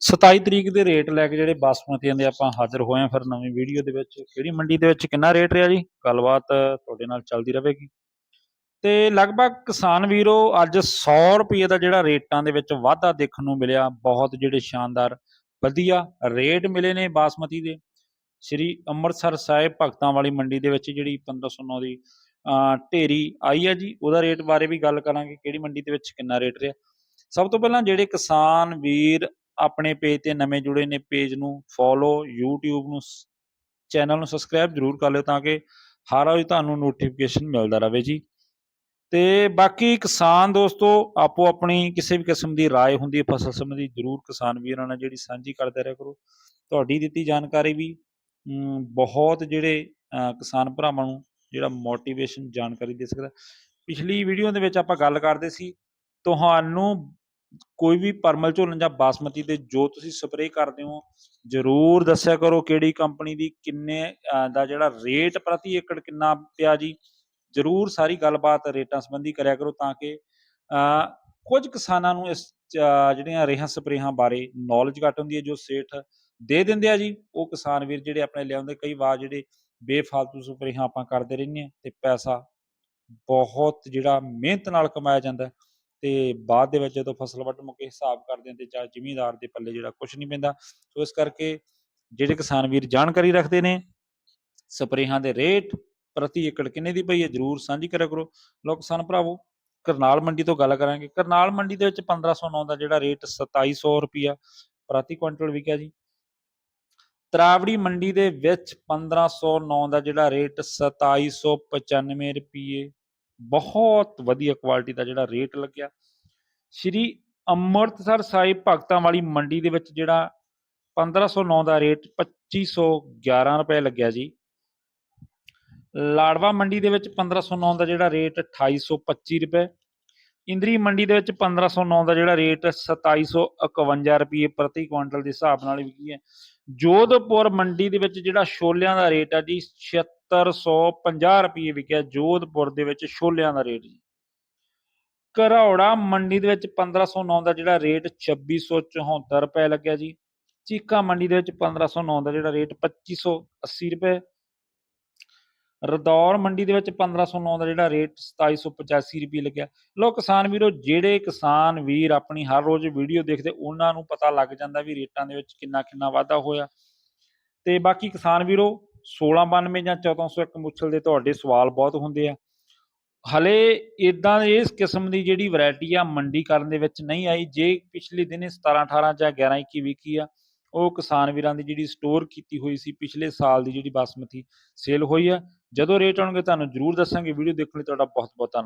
27 ਤਰੀਕ ਦੇ ਰੇਟ ਲੈ ਕੇ ਜਿਹੜੇ ਬਾਸਮਤੀਆਂ ਦੇ ਆਪਾਂ ਹਾਜ਼ਰ ਹੋਏ ਆ ਫਿਰ ਨਵੀਂ ਵੀਡੀਓ ਦੇ ਵਿੱਚ, ਕਿਹੜੀ ਮੰਡੀ ਦੇ ਵਿੱਚ ਕਿੰਨਾ ਰੇਟ ਰਿਹਾ ਜੀ? ਗੱਲਬਾਤ ਤੁਹਾਡੇ ਨਾਲ ਚੱਲਦੀ ਰਹੇਗੀ। ਤੇ ਲਗਭਗ ਕਿਸਾਨ ਵੀਰੋ, ਅੱਜ 100 ਰੁਪਏ ਦਾ ਜਿਹੜਾ ਰੇਟਾਂ ਦੇ ਵਿੱਚ ਵਾਧਾ ਦੇਖਣ ਨੂੰ ਮਿਲਿਆ, ਬਹੁਤ ਜਿਹੜੇ ਸ਼ਾਨਦਾਰ, ਵਧੀਆ ਰੇਟ ਮਿਲੇ ਨੇ ਬਾਸਮਤੀ ਦੇ। ਸ੍ਰੀ ਅੰਮ੍ਰਿਤਸਰ ਸਾਹਿਬ ਭਗਤਾਂ ਵਾਲੀ ਮੰਡੀ ਦੇ ਵਿੱਚ ਜਿਹੜੀ 1509 ਦੀ, ਅਹ, ਢੇਰੀ ਆਈ ਹੈ ਜੀ, ਉਹਦਾ ਰੇਟ ਬਾਰੇ ਵੀ ਗੱਲ ਕਰਾਂਗੇ, ਕਿਹੜੀ ਮੰਡੀ ਦੇ ਵਿੱਚ ਕਿੰਨਾ ਰੇਟ ਰਿਹਾ। ਸਭ ਤੋਂ ਪਹਿਲਾਂ ਜਿਹੜੇ ਕਿਸਾਨ ਵੀਰ ਆਪਣੇ ਪੇਜ ਤੇ ਨਵੇਂ ਜੁੜੇ ਨੇ ਪੇਜ ਨੂੰ ਫੋਲੋ YouTube ਨੂੰ ਚੈਨਲ ਨੂੰ ਸਬਸਕ੍ਰਾਈਬ ਜਰੂਰ ਕਰ ਲਿਓ ਤਾਂ ਕਿ ਹਰ ਰੋਜ਼ ਤੁਹਾਨੂੰ ਨੋਟੀਫਿਕੇਸ਼ਨ ਮਿਲਦਾ ਰਹੇ ਜੀ ਤੇ ਬਾਕੀ ਕਿਸਾਨ ਦੋਸਤੋ ਆਪੋ ਆਪਣੀ ਕਿਸੇ ਵੀ ਕਿਸਮ ਦੀ رائے ਹੁੰਦੀ ਹੈ ਫਸਲ ਸੰਬੰਧੀ ਜਰੂਰ ਕਿਸਾਨ ਵੀਰਾਂ ਨਾਲ ਜਿਹੜੀ ਸਾਂਝੀ ਕਰਦੇ ਰਿਹਾ ਕਰੋ ਤੁਹਾਡੀ ਦਿੱਤੀ ਜਾਣਕਾਰੀ ਵੀ ਅਮ, ਬਹੁਤ ਜਿਹੜੇ ਅਹ, ਕਿਸਾਨ ਭਰਾਵਾਂ ਨੂੰ ਜਿਹੜਾ ਮੋਟੀਵੇਸ਼ਨ ਜਾਣਕਾਰੀ ਦੇ ਸਕਦਾ ਪਿਛਲੀ ਵੀਡੀਓ ਦੇ ਵਿੱਚ ਆਪਾਂ ਗੱਲ ਕਰਦੇ ਸੀ ਤੁਹਾਨੂੰ ਕੋਈ ਵੀ ਪਰਮਲ ਝੋਲਣ ਜਾਂ ਬਾਸਮਤੀ ਦੇ ਜੋ ਤੁਸੀਂ ਸਪਰੇਅ ਕਰਦੇ ਹੋ ਜਰੂਰ ਦੱਸਿਆ ਕਰੋ ਕਿਹੜੀ ਕੰਪਨੀ ਦੀ ਕਿੰਨੇ ਦਾ ਜਿਹੜਾ ਰੇਟ ਪ੍ਰਤੀ ਏਕੜ ਕਿੰਨਾ ਪਿਆ ਜੀ। ਜਰੂਰ ਸਾਰੀ ਗੱਲਬਾਤ ਰੇਟਾਂ ਸੰਬੰਧੀ ਕਰਿਆ ਕਰੋ ਤਾਂ ਕਿ ਅਹ, ਕੁਝ ਕਿਸਾਨਾਂ ਨੂੰ ਇਸ ਜਿਹੜੀਆਂ ਰੇਹਾਂ ਸਪਰੇਹਾਂ ਬਾਰੇ ਨੌਲੇਜ ਘੱਟ ਹੁੰਦੀ ਹੈ ਜੋ ਸੇਠ ਦੇ ਦਿੰਦੇ ਆ ਜੀ। ਉਹ ਕਿਸਾਨ ਵੀਰ ਜਿਹੜੇ ਆਪਣੇ ਲਿਆਉਂਦੇ ਕਈ ਵਾਰ ਜਿਹੜੇ ਬੇਫਾਲਤੂ ਸਪਰੇਹਾਂ ਆਪਾਂ ਕਰਦੇ ਰਹਿੰਦੇ ਆ ਤੇ ਪੈਸਾ ਬਹੁਤ ਜਿਹੜਾ ਮਿਹਨਤ ਨਾਲ ਕਮਾਇਆ ਜਾਂਦਾ ਤੇ ਬਾਅਦ ਦੇ ਵਿੱਚ ਜਦੋਂ ਫਸਲ ਵੱਢ ਮੁੱਕੇ ਹਿਸਾਬ ਕਰਦੇ ਆ ਤੇ ਜਾਂ ਜ਼ਿਮੀਂਦਾਰ ਦੇ ਪੱਲੇ ਜਿਹੜਾ ਕੁਝ ਨਹੀਂ ਪੈਂਦਾ, ਸੋ ਇਸ ਕਰਕੇ ਜਿਹੜੇ ਕਿਸਾਨ ਵੀਰ ਜਾਣਕਾਰੀ ਰੱਖਦੇ ਨੇ, ਸਪਰੇਹਾਂ ਦੇ ਰੇਟ ਪ੍ਰਤੀ ਏਕੜ ਕਿੰਨੇ ਦੀ ਪਈ ਹੈ, ਜਰੂਰ ਸਾਂਝੀ ਕਰਿਆ ਕਰੋ। ਲੋ ਕਿਸਾਨ ਭਰਾਵੋ, ਕਰਨਾਲ ਮੰਡੀ ਤੋਂ ਗੱਲ ਕਰਾਂਗੇ। ਕਰਨਾਲ ਮੰਡੀ ਦੇ ਵਿੱਚ 1509 ਦਾ ਜਿਹੜਾ ਰੇਟ 2700 ਰੁਪਿਆ ਪ੍ਰਤੀ ਕੁਇੰਟਲ ਵਿਕਿਆ ਜੀ। ਤਰਾਵੜੀ ਮੰਡੀ ਦੇ ਵਿੱਚ 1509 ਦਾ ਜਿਹੜਾ ਰੇਟ 2795 ਰੁਪਏ ਬਹੁਤ ਵਧੀਆ ਕੁਆਲਿਟੀ ਦਾ ਜਿਹੜਾ ਰੇਟ ਲੱਗਿਆ। ਸ਼੍ਰੀ ਅੰਮ੍ਰਿਤਸਰ ਸਾਹਿਬ ਭਗਤਾਂ ਵਾਲੀ ਮੰਡੀ ਦੇ ਵਿੱਚ ਜਿਹੜਾ 1509 ਦਾ ਰੇਟ 2511 ਰੁਪਏ ਲੱਗਿਆ ਜੀ। ਲਾੜਵਾ ਮੰਡੀ ਦੇ ਵਿੱਚ 1509 ਦਾ ਜਿਹੜਾ ਰੇਟ 2825 ਰੁਪਏ ਇੰਦਰੀ ਮੰਡੀ ਦੇ ਵਿੱਚ 1509 ਦਾ ਜਿਹੜਾ ਰੇਟ 2751 ਰੁਪਏ ਪ੍ਰਤੀ ਕੁਇੰਟਲ ਦੇ ਹਿਸਾਬ ਨਾਲ ਵਿਕੀ ਹੈ। ਜੋਧਪੁਰ ਮੰਡੀ ਦੇ ਵਿੱਚ ਜਿਹੜਾ ਛੋਲਿਆਂ ਦਾ ਰੇਟ ਹੈ ਜੀ 7650 ਰੁਪਏ ਵਿਕਿਆ ਜੋਧਪੁਰ ਦੇ ਵਿੱਚ ਛੋਲਿਆਂ ਦਾ ਰੇਟ ਜੀ। ਘਰੌੜਾ ਮੰਡੀ ਦੇ ਵਿੱਚ 1509 ਦਾ ਜਿਹੜਾ ਰੇਟ 2674 ਰੁਪਏ ਲੱਗਿਆ ਜੀ। ਚੀਕਾ ਮੰਡੀ ਦੇ ਵਿੱਚ 1509 ਦਾ ਜਿਹੜਾ ਰੇਟ 2580 ਰੁਪਏ ਰਦੌਰ ਮੰਡੀ ਦੇ ਵਿੱਚ 1509 ਦਾ ਜਿਹੜਾ ਰੇਟ 2785 ਰੁਪਏ ਲੱਗਿਆ। ਲੋ ਕਿਸਾਨ ਵੀਰੋ, ਜਿਹੜੇ ਕਿਸਾਨ ਵੀਰ ਆਪਣੀ ਹਰ ਰੋਜ਼ ਵੀਡੀਓ ਦੇਖਦੇ, ਉਹਨਾਂ ਨੂੰ ਪਤਾ ਲੱਗ ਜਾਂਦਾ ਵੀ ਰੇਟਾਂ ਦੇ ਵਿੱਚ ਕਿੰਨਾ ਕਿੰਨਾ ਵਾਧਾ ਹੋਇਆ। ਤੇ ਬਾਕੀ ਕਿਸਾਨ ਵੀਰੋ 1692 ਜਾਂ 1401 ਮੁੱਛਲ ਦੇ ਤੁਹਾਡੇ ਸਵਾਲ ਬਹੁਤ ਹੁੰਦੇ ਆ। ਹਲੇ ਇਦਾਂ ਇਸ ਕਿਸਮ ਦੀ ਜਿਹੜੀ ਵੈਰਾਈਟੀ ਆ, ਮੰਡੀ ਕਰਨ ਦੇ ਵਿੱਚ ਨਹੀਂ ਆਈ। ਜੇ ਪਿਛਲੇ ਦਿਨੇ 17 18 ਜਾਂ 11 21 ਵਿਕੀ ਆ ਉਹ ਕਿਸਾਨ ਵੀਰਾਂ ਦੀ ਜਿਹੜੀ ਸਟੋਰ ਕੀਤੀ ਹੋਈ ਸੀ, ਪਿਛਲੇ ਸਾਲ ਦੀ ਜਿਹੜੀ ਬਾਸਮਤੀ ਸੇਲ ਹੋਈ ਹੈ ਜਦੋਂ ਰੇਟ ਆਉਣਗੇ ਤੁਹਾਨੂੰ ਜਰੂਰ ਦੱਸਾਂਗੇ, ਵੀਡੀਓ ਦੇਖਣ ਲਈ ਤੁਹਾਡਾ ਬਹੁਤ ਬਹੁਤ ਧੰਨਵਾਦ।